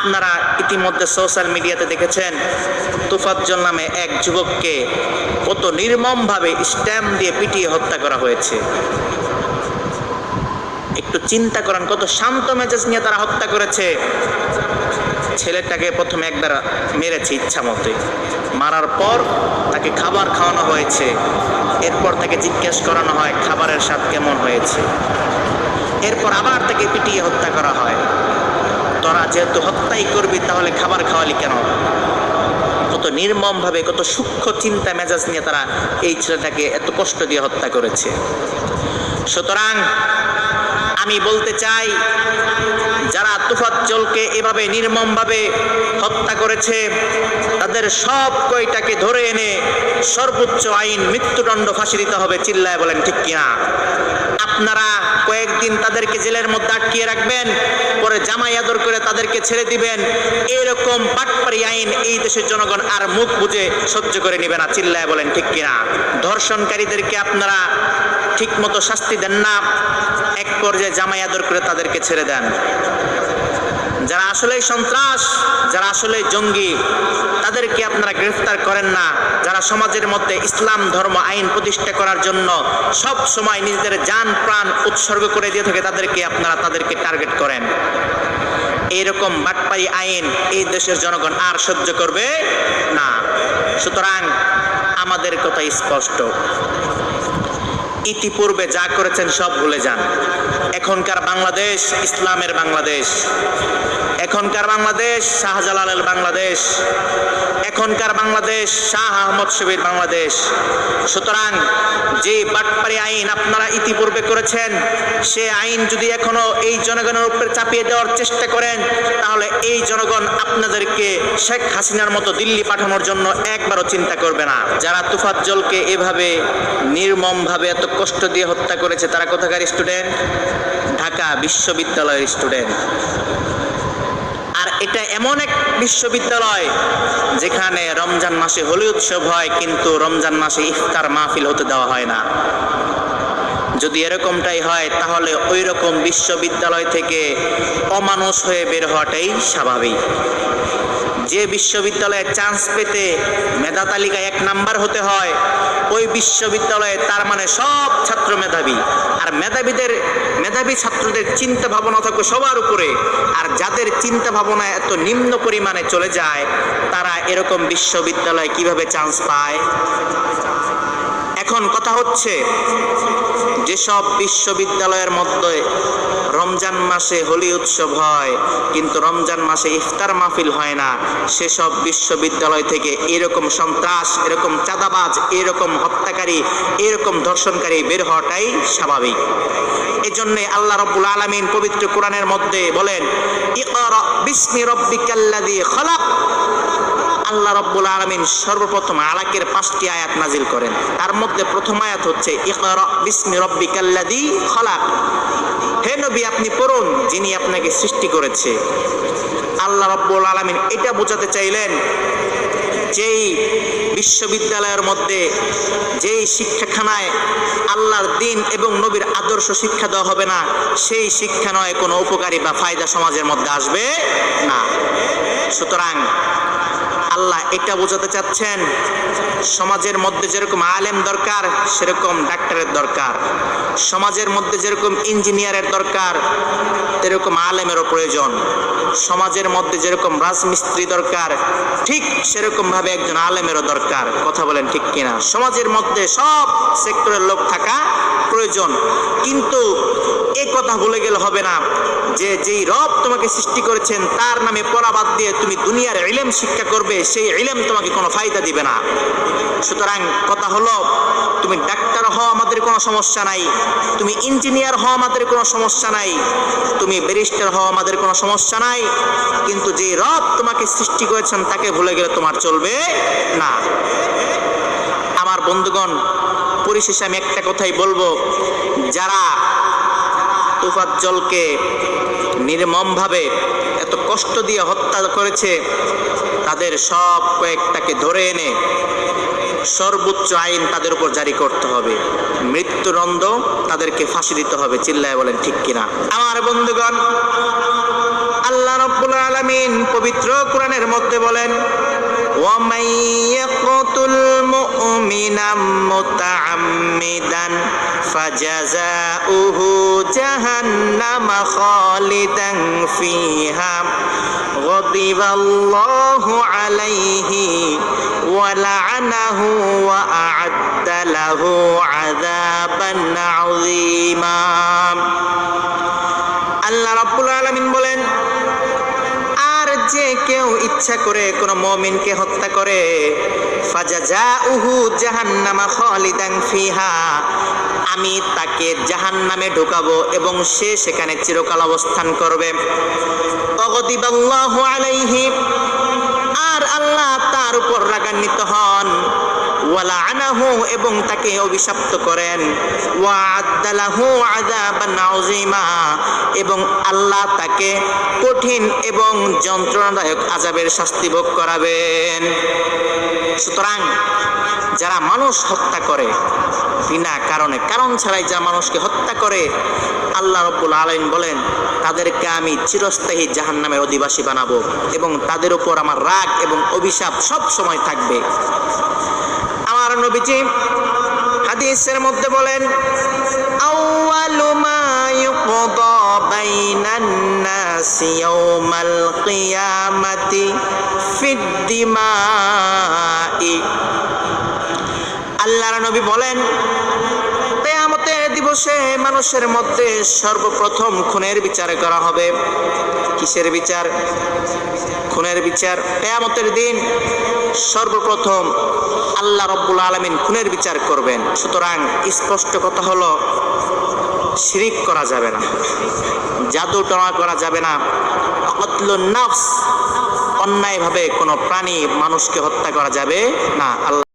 আপনারা ইতিমধ্যে সোশ্যাল মিডিয়াতে দেখেছেন, তুফাজ্জল নামে এক যুবককে কত নির্মমভাবে স্ট্যাম্প দিয়ে পিটিয়ে হত্যা করা হয়েছে। একটু চিন্তা করেন, কত শান্ত মেজাজ নিয়ে তারা হত্যা করেছে। ছেলেটাকে প্রথমে একবার মেরেছে ইচ্ছা মতোই। মারার পর তাকে খাবার খাওয়ানো হয়েছে। এরপর তাকে জিজ্ঞেস করানো হয়, খাবারের স্বাদ কেমন হয়েছে? এরপর আবার তাকে পিটিয়ে হত্যা করা হয়। তোরা যেহেতু হত্যাই করবি, তাহলে খাবার খাওয়ালি কেন? কত নির্মমভাবে, কত সূক্ষ্ম চিন্তা, মেজাজ নিয়ে তারা এই ছেলেটাকে এত কষ্ট দিয়ে হত্যা করেছে। সুতরাং আমি বলতে চাই, যারা তুফাজ্জলকে এভাবে নির্মমভাবে হত্যা করেছে, তাদের সব কয়টাকে ধরে এনে সর্বোচ্চ আইন মৃত্যুদণ্ড ফাঁসি দিতে হবে, চিল্লায় বলেন ঠিক কিনা? আপনারা কয়েকদিন তাদেরকে জেলের মধ্যে আটকিয়ে রাখবেন, পরে জামাই আদর করে তাদেরকে ছেড়ে দিবেন, এরকম বাটপারি আইন এই দেশের জনগণ আর মুখ বুঝে সহ্য করে নেবে না, চিল্লায় বলেন ঠিক কিনা? ধর্ষণকারীদেরকে আপনারা ঠিক মতো শাস্তি দেন না, এক পর্যায়ে জামাই আদর করে তাদেরকে ছেড়ে দেন। যারা আসলে সন্ত্রাস, যারা আসলে জঙ্গি, তাদেরকে আপনারা গ্রেফতার করেন না। যারা সমাজের মধ্যে ইসলাম, ধর্ম, আইন প্রতিষ্ঠা করার জন্য সব সময় নিজেদের যান প্রাণ উৎসর্গ করে দিয়ে থাকে, তাদেরকে আপনারা তাদেরকে টার্গেট করেন। এইরকম বাটপাই আইন এই দেশের জনগণ আর সহ্য করবে না। সুতরাং আমাদের কথা স্পষ্ট। ইতিপূর্বে যা করেছেন সব ভুলে যান। এখনকার বাংলাদেশ ইসলামের বাংলাদেশ। এখনকার বাংলাদেশ শাহজালালের বাংলাদেশ। এখনকার বাংলাদেশ শাহ আহমদ শবীর বাংলাদেশ। সুতরাং যে বাটপারি আইন আপনারা ইতিপূর্বে করেছেন, সে আইন যদি এখনও এই জনগণের উপরে চাপিয়ে দেওয়ার চেষ্টা করেন, তাহলে এই জনগণ আপনাদেরকে শেখ হাসিনার মতো দিল্লি পাঠানোর জন্য একবারও চিন্তা করবে না। যারা তুফাজ্জলকে এভাবে নির্মমভাবে এত কষ্ট দিয়ে হত্যা করেছে, তারা কোথাকার স্টুডেন্ট? ঢাকা বিশ্ববিদ্যালয়ের স্টুডেন্ট। আর এটা এমন এক বিশ্ববিদ্যালয় যেখানে রমজান মাসে হোলি উৎসব হয়, কিন্তু রমজান মাসে ইফতার মাহফিল হতে দেওয়া হয় না। যদি এরকমটাই হয়, তাহলে ওই রকম বিশ্ববিদ্যালয় থেকে অমানুষ হয়ে বের হওয়াটাই স্বাভাবিক। যে বিশ্ববিদ্যালয়ে চান্স পেতে মেধা তালিকায় এক নাম্বার হতে হয়, ওই বিশ্ববিদ্যালয়ে তার মানে সব ছাত্র মেধাবী। আর মেধাবীদের, মেধাবী ছাত্রদের চিন্তা ভাবনা থাকে সবার উপরে। আর যাদের চিন্তা ভাবনা এত নিম্ন পরিমাণে চলে যায়, তারা এরকম বিশ্ববিদ্যালয়ে কীভাবে চান্স পায়? এখন কথা হচ্ছে, যেসব বিশ্ববিদ্যালয়ের মধ্যে রমজান মাসে হোলি উৎসব হয়, কিন্তু রমজান মাসে ইফতার মাহফিল হয় না, সেসব বিশ্ববিদ্যালয় থেকে এরকম সন্ত্রাস, এরকম চাঁদাবাজ, এরকম হত্যাকারী, এরকম ধর্ষণকারী বের হওয়াটাই স্বাভাবিক। এজন্যে আল্লাহ রব্বুল আলমিন পবিত্র কোরআনের মধ্যে বলেন আল্লাহ রব্বুল আলমিন সর্বপ্রথম আলাকের পাঁচটি আয়াত নাজিল করেন। তার মধ্যে প্রথম আয়াত হচ্ছে বিস্মি হে নবী, আপনি পড়ুন, যিনি আপনাকে সৃষ্টি করেছে। আল্লাহ রব্বুল আলমিন এটা বোঝাতে চাইলেন, যেই বিশ্ববিদ্যালয়ের মধ্যে যেই শিক্ষাখানায় আল্লাহর দিন এবং নবীর আদর্শ শিক্ষা দেওয়া হবে না, সেই শিক্ষা নয়, কোনো উপকারী বা ফায়দা সমাজের মধ্যে আসবে না। সুতরাং আল্লাহ এটা বোঝাতে চাচ্ছেন, সমাজের মধ্যে যেরকম আলেম দরকার, সেরকম ডাক্তারের দরকার। সমাজের মধ্যে যেরকম ইঞ্জিনিয়ারের দরকার সেরকম আলেমেরও প্রয়োজন। সমাজের মধ্যে যেরকম রাজমিস্ত্রি দরকার, ঠিক সেরকম ভাবে একজন আলেমেরও দরকার। কথা বলেন ঠিক কিনা? সমাজের মধ্যে সব সেক্টরের লোক থাকা প্রয়োজন। কিন্তু এ কথা ভুলে গেলে হবে না যে যেই রব তোমাকে সৃষ্টি করেছেন, তার নামে পড়া বাদ দিয়ে তুমি দুনিয়ার ইলেম শিক্ষা করবে সেই ইলেম তোমাকে কোনো ফায়দা দিবে না। সুতরাং কথা হলো, তুমি ডাক্তার হও আমাদের কোনো সমস্যা নাই, তুমি ইঞ্জিনিয়ার হও আমাদের কোনো সমস্যা নাই, তুমি ব্যারিস্টার হও আমাদের কোনো সমস্যা নাই, কিন্তু যে রব তোমাকে সৃষ্টি করেছেন তাকে ভুলে গেলে তোমার চলবে না। আমার বন্ধুগণ, পরিশেষে আমি একটা কথাই বলব, যারা তুফাজ্জলকে নির্মমভাবে এত কষ্ট দিয়ে হত্যা করেছে তাদের সব কয়েকটাকে ধরে এনে সর্বোচ্চ আইন তাদের উপর জারি করতে হবে মৃত্যুদণ্ড তাদেরকে ফাঁসি দিতে হবে চিল্লায় বলেন ঠিক কিনা আমার বন্ধুগণ আল্লাহ রব রব্বুল আলামিন পবিত্র কোরআনের মধ্যে বলেন ومن يقتل مؤمنا متعمدا فجزاؤه جهنم خالدا فيها غضب الله عليه ولعنه وأعد له عذابا عظيما আল্লাহ রাব্বুল আলামিন বলেন আর যে কেউ ইচ্ছা করে কোনো মমিনকে হত্যা করে ফাজাজাউহু জাহান্নামা খালিদান ফিহা আমি তাকে জাহান নামে ঢুকাবো এবং সে সেখানে চিরকাল অবস্থান করবে। আর আল্লাহ তার উপর রাগান্বিত হন। ওয়ালা আনাহু এবং তাকে অভিশপ্ত করেন। ওয়া আদালাহু আযাবান আযীমা এবং আল্লাহ তাকে কঠিন এবং যন্ত্রণাদায়ক আযাবের শাস্তি ভোগ করাবেন। সুতরাং যারা মানুষ হত্যা করে, বিনা কারণে, কারণ ছাড়াই যারা মানুষকে হত্যা করে, আল্লাহ রব্বুল আলামিন বলেন, তাদেরকে আমি চিরস্থায়ী জাহান্নামের অধিবাসী বানাবো এবং তাদের উপর আমার রাগ এবং অভিশাপ সব সময় থাকবে। আমার নবীজি হাদিসের মধ্যে বলেন আউয়ালু মা ইউকদা বাইনান নাসি ইয়াউমাল কিয়ামাতি নবী বলেন দিবসে মানুষের মধ্যে সর্বপ্রথম খুনের বিচার করা হবে। কিসের বিচার? খুনের বিচার। কেয়ামতের দিন সর্বপ্রথম আল্লাহ রব্বুল আলমিন খুনের বিচার করবেন। সুতরাং স্পষ্ট কথা হলো, শিরিক করা যাবে না, জাদু টনা করা যাবে না। অকতলুন নাফস অন্যায়ভাবে কোনো প্রাণী মানুষকে হত্যা করা যাবে না। আল্লাহ